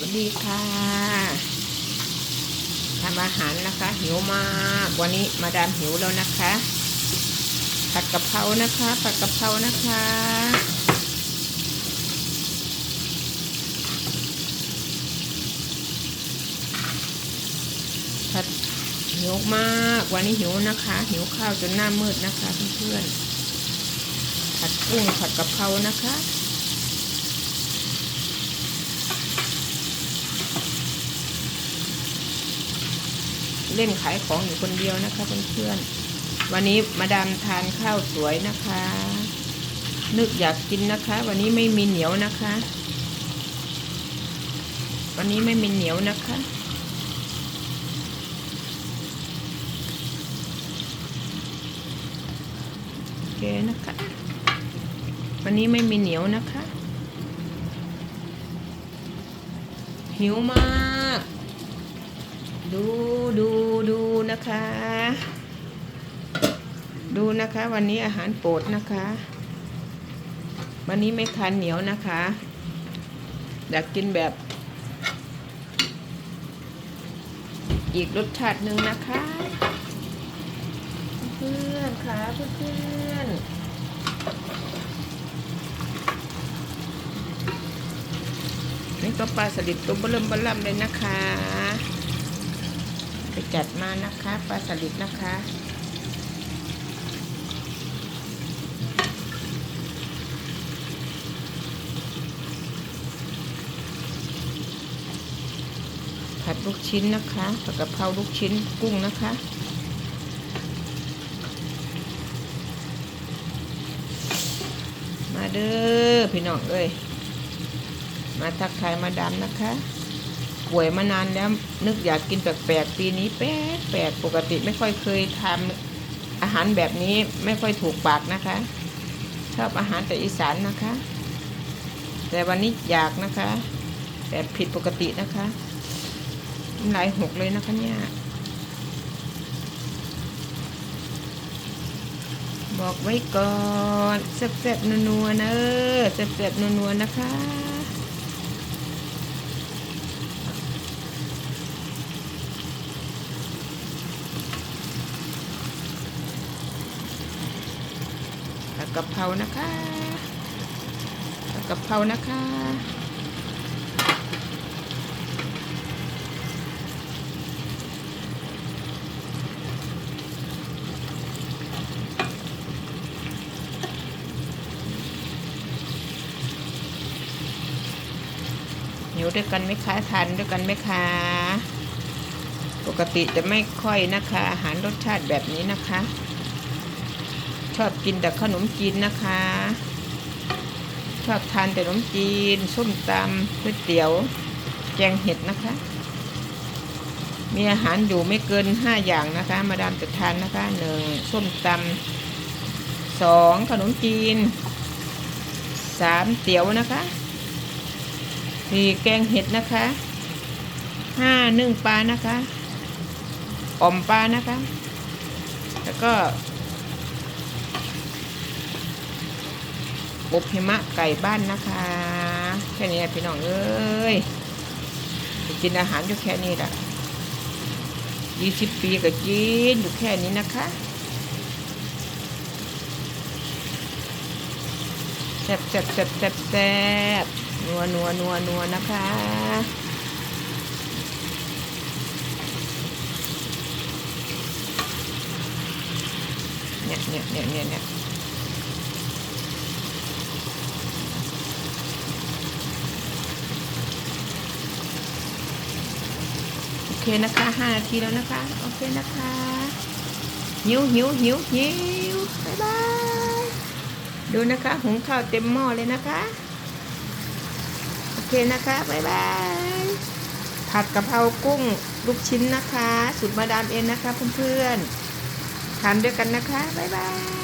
วัสดีค่ะทำอาหารนะคะ หิวมากวันนี้มาดามหิวแล้วนะคะ ผัดกะเพรานะคะ ผัดกะเพรานะคะ ผัดหิวมากวันนี้หิวนะคะ หิวข้าวจนหน้ามืดนะคะเพื่อนๆผัดกุ้งผัดกะเพรานะคะ เล่นขายของอยู่คนเดียวนะคะเพื่อนๆวันนี้มาดามทานข้าวสวยนะคะ นึกอยากกินนะคะ วันนี้ไม่มีเหนียวนะคะ วันนี้ไม่มีเหนียวนะคะโอเคนะคะ วันนี้ไม่มีเหนียวนะคะ หิวมาก ดูดูดูนะคะ ดูนะคะวันนี้อาหารโปรดนะคะ วันนี้ไม่ทานเหนียวนะคะอยากกินแบบ อีกรสชาติหนึ่งนะคะ เพื่อนค่ะเพื่อนนี่ก็ปลาสลิดตัวเบลิ่มเบล่มเลยนะคะ จัดมานะคะปลาสลิดนะคะ ผัดลูกชิ้นนะคะผัดกะเพราลูกชิ้นกุ้งนะคะมาเด้อพี่น้องเอ้ย มาทักทายมาดามนะคะ ป่วยมานานแล้วนึกอยากกินแปลกๆปีนี้แปลกแปลกปกติไม่ค่อยเคยทำอาหารแบบนี้ไม่ค่อยถูกปากนะคะ ชอบอาหารแต่อีสานนะคะ แต่วันนี้อยากนะคะแบบผิดปกตินะคะน้ำลายหกเลยนะคะเนี่ยบอกไว้ก่อนแซ่บๆนัวๆนะเออแซ่บๆนัวๆนะคะ ผัด กะเพรานะคะผัดกะเพรานะคะหิวด้วยกันไหมคะทานด้วยกันไหมคะปกติจะไม่ค่อยนะคะ อาหารรสชาติแบบนี้นะคะ ชอบกินแต่ขนมจีนนะคะ ชอบทานแต่ขนมจีน ส้มตำก๋วยเตี๋ยว แกงเห็ดนะคะ มีอาหารอยู่ไม่เกินห้าอย่างนะคะ มาดามจะทานนะคะหนึ่งส้มตำสองขนมจีนสามเตี๋ยวนะคะสี่แกงเห็ดนะคะห้านึ่งปลานะคะอ่อมปลานะคะ แล้วก็ อบหิมะไก่บ้านนะคะแค่นี้พี่น้องเอ้ยกินอาหารอยู่แค่นี้แหละยี่สิบปีก็กินอยู่แค่นี้นะคะแซ่บแซ่บแซ่บแซ่บแซ่บนัวนัวนัวนัวนะคะเนี่ยเนี่ยเนี่ยเนี่ยเนี่ย เคนะคะห้านาทีแล้วนะคะ โอเคนะคะหิวหิวหิวหิวบายบายดูนะคะหุงข้าวเต็มหม้อเลยนะคะ โอเคนะคะบายบายผัดกะเพรากุ้งลูกชิ้นนะคะ สุดมาดามเองนะคะเพื่อนๆทานด้วยกันนะคะบายบาย